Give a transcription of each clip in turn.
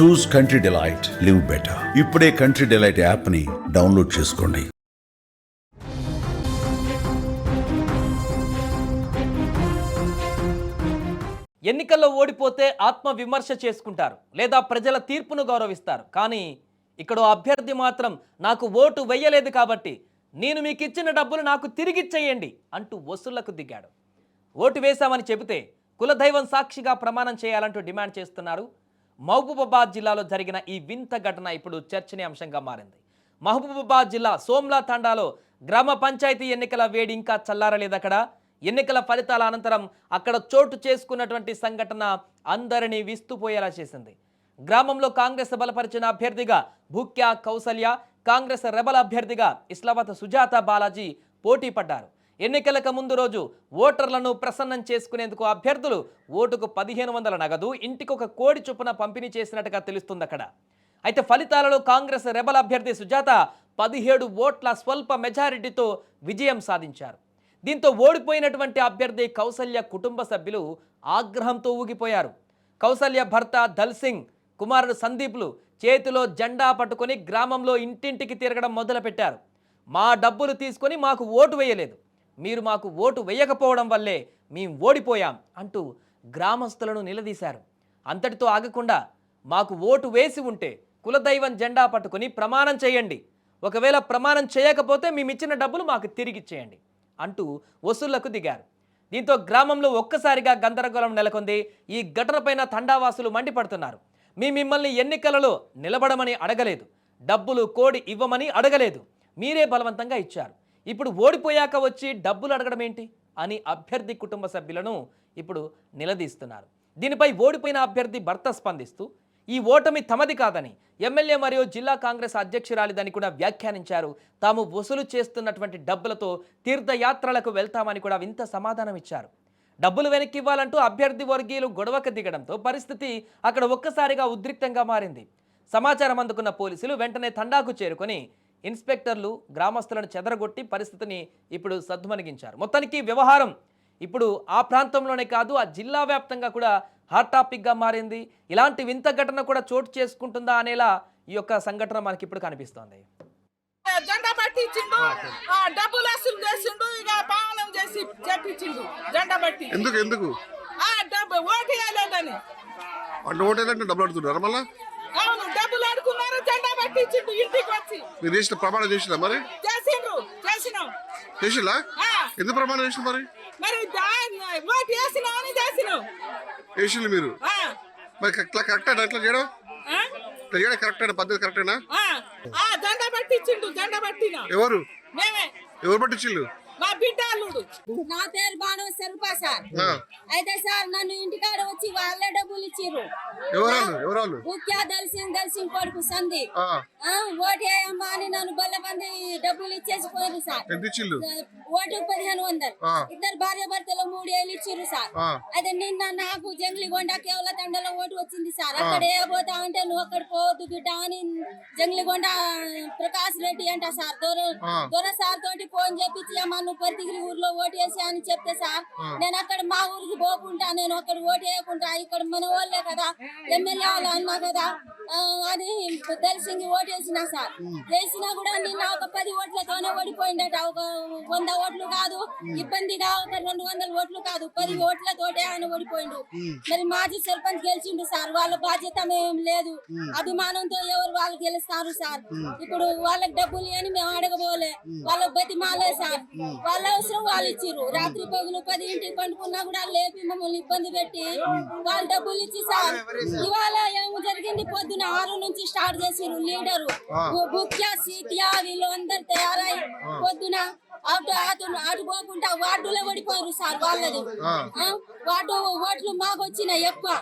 Choose Country Delight live better. ఇప్పుడే country delight యాప్ని download చేసుకోండి. ఎన్నికల్లో ఓడిపోతే ఆత్మ విమర్శ చేసుకుంటారు లేదా ప్రజల తీర్పును గౌరవిస్తారు. కానీ ఇక్కడ అభ్యర్థి మాత్రం నాకు ఓటు వెయ్యలేదు కాబట్టి నేను మీకు ఇచ్చిన డబ్బులు నాకు తిరిగిచ్చేయండి అంటూ వసూళ్ళకు దిగాడు. ఓటు వేశామని చెబితే కులదైవం సాక్షిగా ప్రమాణం చేయాలంటూ డిమాండ్ చేస్తున్నారు మహబూబాబాద్ జిల్లాలో జరిగిన ఈ వింత ఘటన ఇప్పుడు చర్చనీయాంశంగా మారింది. మహబూబాబాద్ జిల్లా సోమ్లా తండాలో గ్రామ పంచాయతీ ఎన్నికల వేడి ఇంకా చల్లారలేదు అక్కడ ఎన్నికల ఫలితాల అనంతరం అక్కడ చోటు చేసుకున్నటువంటి సంఘటన అందరినీ విస్తుపోయేలా చేసింది. గ్రామంలో కాంగ్రెస్ బలపరిచిన అభ్యర్థిగా భూక్యా కౌసల్య కాంగ్రెస్ రెబల్ అభ్యర్థిగా ఇస్లామత సుజాత బాలాజీ పోటీ పడ్డారు. ఎన్నికలకు ముందు రోజు ఓటర్లను ప్రసన్నం చేసుకునేందుకు అభ్యర్థులు ఓటుకు పదిహేను వందల నగదు ఇంటికి ఒక కోడి చొప్పున పంపిణీ చేసినట్టుగా తెలుస్తుంది అక్కడ. అయితే ఫలితాలలో కాంగ్రెస్ రెబల్ అభ్యర్థి సుజాత పదిహేడు ఓట్ల స్వల్ప మెజారిటీతో విజయం సాధించారు. దీంతో ఓడిపోయినటువంటి అభ్యర్థి కౌసల్య కుటుంబ సభ్యులు ఆగ్రహంతో ఊగిపోయారు. కౌసల్య భర్త దల్ సింగ్ కుమారుడు సందీప్లు చేతిలో జెండా పట్టుకొని గ్రామంలో ఇంటింటికి తిరగడం మొదలుపెట్టారు. మా డబ్బులు తీసుకొని మాకు ఓటు వేయలేదు. మీరు మాకు ఓటు వేయకపోవడం వల్లే మేము ఓడిపోయాం అంటూ గ్రామస్తులను నిలదీశారు. అంతటితో ఆగకుండా మాకు ఓటు వేసి ఉంటే కులదైవం జెండా పట్టుకొని ప్రమాణం చేయండి. ఒకవేళ ప్రమాణం చేయకపోతే మేము ఇచ్చిన డబ్బులు మాకు తిరిగిచ్చేయండి అంటూ వసూళ్ళకు దిగారు. దీంతో గ్రామంలో ఒక్కసారిగా గందరగోళం నెలకొంది. ఈ ఘటనపైన తండావాసులు మండిపడుతున్నారు. మీ మిమ్మల్ని ఎన్నికలలో నిలబడమని అడగలేదు. డబ్బులు కోడి ఇవ్వమని అడగలేదు. మీరే బలవంతంగా ఇచ్చారు. ఇప్పుడు ఓడిపోయాక వచ్చి డబ్బులు అడగడం ఏంటి? అని అభ్యర్థి కుటుంబ సభ్యులను ఇప్పుడు నిలదీస్తున్నారు. దీనిపై ఓడిపోయిన అభ్యర్థి భర్త స్పందిస్తూ ఈ ఓటమి తమది కాదని ఎమ్మెల్యే మరియు జిల్లా కాంగ్రెస్ అధ్యక్షురాలిదని కూడా వ్యాఖ్యానించారు. తాము వసూలు చేస్తున్నటువంటి డబ్బులతో తీర్థయాత్రలకు వెళ్తామని కూడా వింత సమాధానం ఇచ్చారు. డబ్బులు వెనక్కి ఇవ్వాలంటూ అభ్యర్థి వర్గీయులు గొడవకు దిగడంతో పరిస్థితి అక్కడ ఒక్కసారిగా ఉద్రిక్తంగా మారింది. సమాచారం అందుకున్న పోలీసులు వెంటనే తండాకు చేరుకొని ఇన్స్పెక్టర్లు గ్రామస్తులను చెదరగొట్టి పరిస్థితిని ఇప్పుడు సద్దుమణిగించారు. మొత్తానికి వ్యవహారం ఇప్పుడు ఆ ప్రాంతంలోనే కాదు ఆ జిల్లా వ్యాప్తంగా కూడా హాట్ టాపిక్గా మారింది. ఇలాంటి వింత ఘటన కూడా చోటు చేసుకుంటుందా అనేలా ఈ యొక్క సంఘటన మనకి ఇప్పుడు కనిపిస్తోంది. జెండా పట్టించిండు. ఆ, డబ్బులు వసూలు చేసిండు ఇక పావనం చేసి చెప్పించిండు. జెండా పట్టి ఎందుకు ఎందుకు? డబ్బు ఓటు వేయలేదని. అంటే ఓటేదంటే డబ్బులు అడుగుతున్నారా మళ్ళా? ఇంటికి వచ్చి. మీరు చేసిన ప్రమాణం చేసినా మరి? చేసిండ్రు చేసినాం. చేసిలా ఆ, ఎందుకు ప్రమాణం చేసిన మరి? మరి దా- ఓటు వేసినాం అని చేసినాం. చేసిండు మీరు? ఆ, మరి ఇట్లా కరెక్ట్? ఎట్లా చేయడం? ఆ, ఇట్లా చేయడం కరెక్ట్ పద్ధతి కరెక్టేనా? ఆ, ఆ, జెండా పట్టించిండు జెండా పట్టినా. ఎవరు? మేమే. ఎవరు పట్టించిల్లు మా బిడ్డ అల్లుడు నా పేరు బాను స్వరూప సార్. అయితే సార్ నన్ను ఇంటికాడ వచ్చి వాళ్ళే డబ్బులు ఇచ్చిర్రు. ముఖ్య దల్సింగ్ దల్సింగ్ కొడుకు ఆ, ఓటేయమ్మా అని నన్ను బల్లబంది డబ్బులు ఇచ్చేసి పోయారు సార్. ఓటు పదిహేను వందలు. ఇద్దరు భార్య భర్తలు మూడు ఏళ్ళు ఇచ్చిర్రు సార్. అయితే నిన్న నాకు జంగ్లిగొండ కేవల తండలో ఓటు వచ్చింది సార్. అక్కడ ఏ పోతా అంటే నువ్వు అక్కడ పోవద్దు బిడ్డ అని జంగ్లిగొండ ప్రకాష్ రెడ్డి అంట సార్. దొర సార్ తోటి ఫోన్ చేపించి అమ్మా నువ్వు పరితిగిరి ఊర్లో ఓటు వేసి అని చెప్తే సార్ నేను అక్కడ మా ఊరికి పోకుండా నేను అక్కడ ఓటు వేయకుండా ఇక్కడ మన వాళ్ళే కదా ఎమ్మెల్యే వాళ్ళు అన్నా కదా. అని తెలిసింది ఓటు వేసినా సార్. వేసినా కూడా నిన్న ఒక పది ఓట్లతోనే ఓడిపోయిందట. ఒక వంద ఓట్లు కాదు ఇబ్బందిగా ఒక రెండు వందల ఓట్లు కాదు పది ఓట్లతోటే ఆయన ఓడిపోయిండు. మరి మాజీ సర్పంచ్ గెలిచిండు సార్. వాళ్ళ బాధ్యత ఏం లేదు. అభిమానంతో ఎవరు వాళ్ళు గెలుస్తారు సార్? ఇప్పుడు వాళ్ళకి డబ్బులు అని మేము అడగబోలే. వాళ్ళ బతిమాలే సార్. వాళ్ళ అవసరం వాళ్ళు ఇచ్చిర్రు. రాత్రి పగులు పది ఇంటికి పండుకున్నా కూడా లేపి మమ్మల్ని ఇబ్బంది పెట్టి వాళ్ళు డబ్బులు ఇచ్చి సార్ ఇవాళ జరిగింది. పొద్దున ఆరు నుంచి స్టార్ట్ చేసిర్రు లీడరు. బుక్య సీతియా వీళ్ళు అందరు తయారై పొద్దున అటు అటు అటు పోకుండా వార్డులో పడిపోయారు సార్ వాళ్ళది. వార్డు ఓట్లు మాకు వచ్చినాయి ఎక్కువ.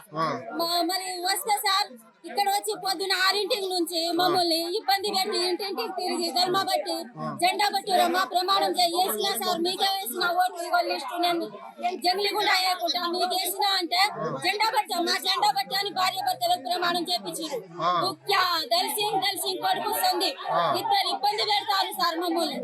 మరి వస్తే సార్ ఇక్కడ వచ్చి పొద్దున ఆరింటికి నుంచి మమ్మల్ని ఇబ్బంది పెట్టి ఇంటింటికి తిరిగి గల్మా బట్టి జెండా బట్టి మా ప్రమాణం చేయి. వేసినా సార్ మీకే వేసిన ఓటు ఇగో లిస్టు నేను. జంగ్లీ కూడా వేయకుండా మీకు వేసిన అంటే జెండా బట్టి మా జెండా బట్టి అని భార్య ప్రమాణం చేపించారు. ముఖ్య దల్సింగ్ దల్సింగ్ కొడుకు సందీప్ ఇద్దరు ఇబ్బంది పెడతారు సార్ మమ్మల్ని?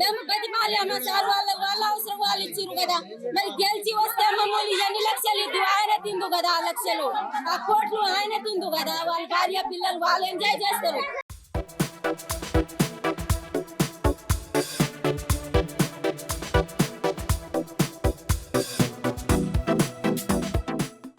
మేము బతిమాలేమో సార్ వాళ్ళ వాళ్ళ అవసరం వాళ్ళు ఇచ్చిర్రు కదా. మరి గెలిచి వస్తే మమ్మల్ని ఎన్ని లక్షలు ఇద్దు? ఆయన తిందు కదా ఆ లక్షలు. ఆ కోట్లు ఆయన తిందు కదా. వాళ్ళ భార్య పిల్లలు వాళ్ళు ఎంజాయ్ చేస్తారు.